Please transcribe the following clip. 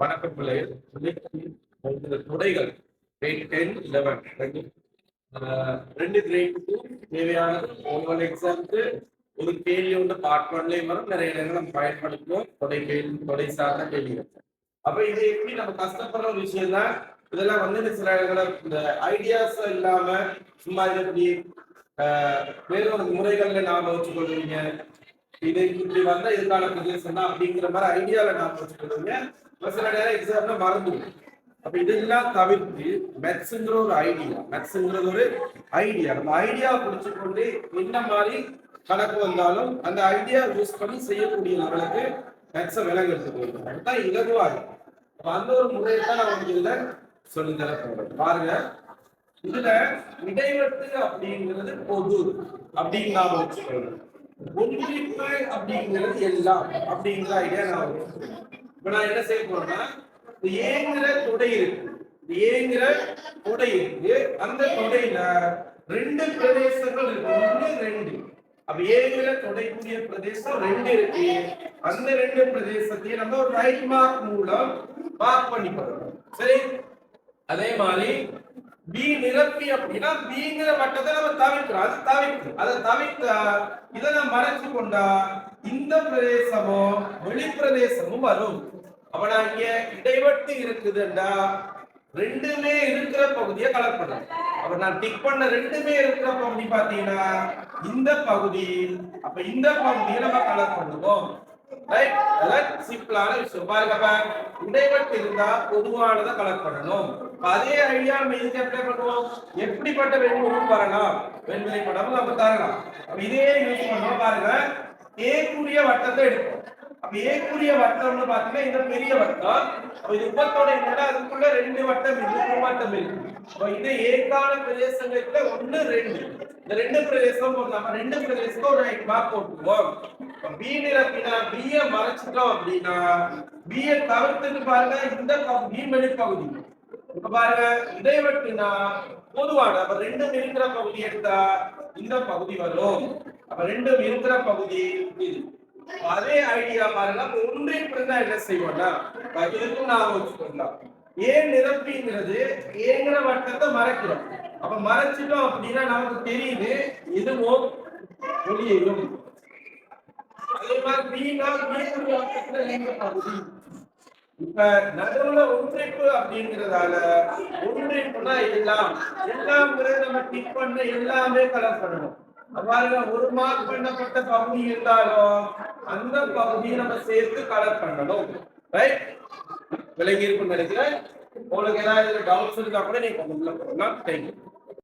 வணக்கம் பிள்ளைகள் துடைகள். இந்த துறைகள் டென் லெவன் ரெண்டு ஆஹ் ரெண்டு கிரேட்டுக்கும் தேவையானது ஒவ்வொரு எக்ஸாமுக்கு ஒரு கேள்வி வந்து பார்ட் ஒன்லயும் வரும். நிறைய இடங்கள் நம்ம பயன்படுத்துவோம். தொடை கேள்வி தொடை சார்ந்த கேள்விகள் அப்ப இது எப்படி நம்ம கஷ்டப்படுற ஒரு விஷயம் தான் இதெல்லாம் வந்து சில இடங்கள்ல இந்த ஐடியாஸ் இல்லாம சும்மா இது எப்படி ஆஹ் வேற ஒரு முறைகள்ல ஞாபகம் வச்சுக்கொள்வீங்க இது இப்படி வந்தா எதிர்கால பிரதேசம்னா தான் அப்படிங்கிற மாதிரி ஐடியால ஞாபகம் வச்சுக்கொள்வீங்க சில நேரம் எக்ஸாம்ல மறந்துடும் அப்ப இதெல்லாம் தவிர்த்து மெத்ஸ்ங்கிற ஒரு ஐடியா மெத்ஸ்ங்கிறது ஒரு ஐடியா நம்ம ஐடியா புடிச்சு கொண்டு என்ன மாதிரி கணக்கு வந்தாலும் அந்த ஐடியா யூஸ் பண்ணி செய்யக்கூடிய நம்மளுக்கு மெத்ஸை விலங்கிறது போயிடும் அதுதான் இலகுவாக அப்ப அந்த ஒரு முறையை தான் நம்ம இதுல சொல்லி தர பாருங்க. இதுல இடைவெட்டு அப்படிங்கிறது பொது அப்படின்னு நாம வச்சுக்கணும் ஒன்றிப்பு அப்படிங்கிறது எல்லாம் அப்படிங்கிற ஐடியா நான் இப்ப நான் என்ன செய்ய போறேன்னா ஏங்கிற தொடை இருக்கு. ஏங்கிற தொடை இருக்கு. அந்த தொடையில ரெண்டு பிரதேசங்கள் இருக்கு. ஒண்ணு ரெண்டு. அப்ப ஏங்கிற தொடைக்கூடிய பிரதேசம் ரெண்டு இருக்கு. அந்த ரெண்டு பிரதேசத்தையும் நம்ம ஒரு ரைட் மார்க் மூலம் மார்க் பண்ணி பண்ணணும் சரி? அதே மாதிரி பி நிரப்பி அப்படின்னா பிங்கிற வட்டத்தை நம்ம தவிர்க்கிறோம். அது தவிர்க்கு அதை தவிர்த்தா இதை நம்ம மறைச்சு கொண்டா இந்த பிரதேசமும் வெளிப்பிரதேசமும் வரும். அப்ப நான் இங்க இடைவெட்டு இருக்குதுண்டா ரெண்டுமே இருக்கிற பகுதியை கலப்படும் பண்ணணும் அப்ப நான் டிக் பண்ண ரெண்டுமே இருக்கிற பகுதி பாத்தீங்கன்னா இந்த பகுதி அப்ப இந்த பகுதியை நம்ம கலர் பண்ணுவோம் ரைட் அதான் சிம்பிளான விஷயம் பாருங்க இடைவெட்டு இருந்தா பொதுவானதை கலெக்ட் பண்ணணும் அதே ஐடியா நம்ம இதுக்கு அப்ளை பண்ணுவோம் எப்படிப்பட்ட வெண்முகம் வரலாம் வெண்விலை படம் நம்ம தரலாம் அப்ப இதே யூஸ் பண்ணுவோம் பாருங்க ஏக்குரிய வட்டத்தை எடுப்போம் அப்ப ஏக்குரிய வட்டம்னு பாத்தீங்கன்னா இந்த பெரிய வட்டம் அப்ப இது உபத்தோட என்னடா அதுக்குள்ள ரெண்டு வட்டம் இருக்கு வட்டம் இருக்கு அப்ப இது ஏக்கான பிரதேசங்கள்ல ஒண்ணு ரெண்டு இந்த ரெண்டு பிரதேசம் ஒரு நம்ம ரெண்டு பிரதேசத்துக்கு ஒரு மார்க் போட்டுக்குவோம் பி நிரப்பினா B மறைச்சிட்டோம் அப்படின்னா பிய தவிர்த்துட்டு பாருங்க இந்த பகுதி. இப்ப பாருங்க இடைவெட்டுனா பொதுவான அப்ப ரெண்டும் இருக்கிற பகுதி எடுத்தா இந்த பகுதி வரும். அப்ப ரெண்டும் இருக்கிற பகுதி இது. அதே ஐடியா பாருங்க அப்ப ஒன்றே பிறந்தா என்ன செய்வோம்னா இதுக்கும் நான் வச்சுக்கலாம் ஏன் நிரப்பிங்கிறது ஏங்கிற வட்டத்தை மறைக்கிறோம். அப்ப மறைச்சிட்டோம் அப்படின்னா நமக்கு தெரியுது இதுவும் வெளியேறும் அதே மாதிரி பீனா பீக்குரிய வட்டத்துல நீங்க பகுதி இப்ப நடுவுல ஒன்றிப்பு அப்படிங்கிறதால ஒன்றிப்புனா எல்லாம் எல்லாம்ங்கிறது நம்ம டிக் பண்ண எல்லாமே கலர் பண்ணணும் அவ்வாறு ஒரு மார்க் பண்ணப்பட்ட பகுதி இருந்தாலும் அந்த பகுதியை நம்ம சேர்த்து கலர் பண்ணணும். ரைட் விலகி இருக்குன்னு நினைக்கிறேன். உங்களுக்கு ஏதாவது டவுட்ஸ் இருந்தா கூட நீங்க உள்ள போகலாம். தேங்க்யூ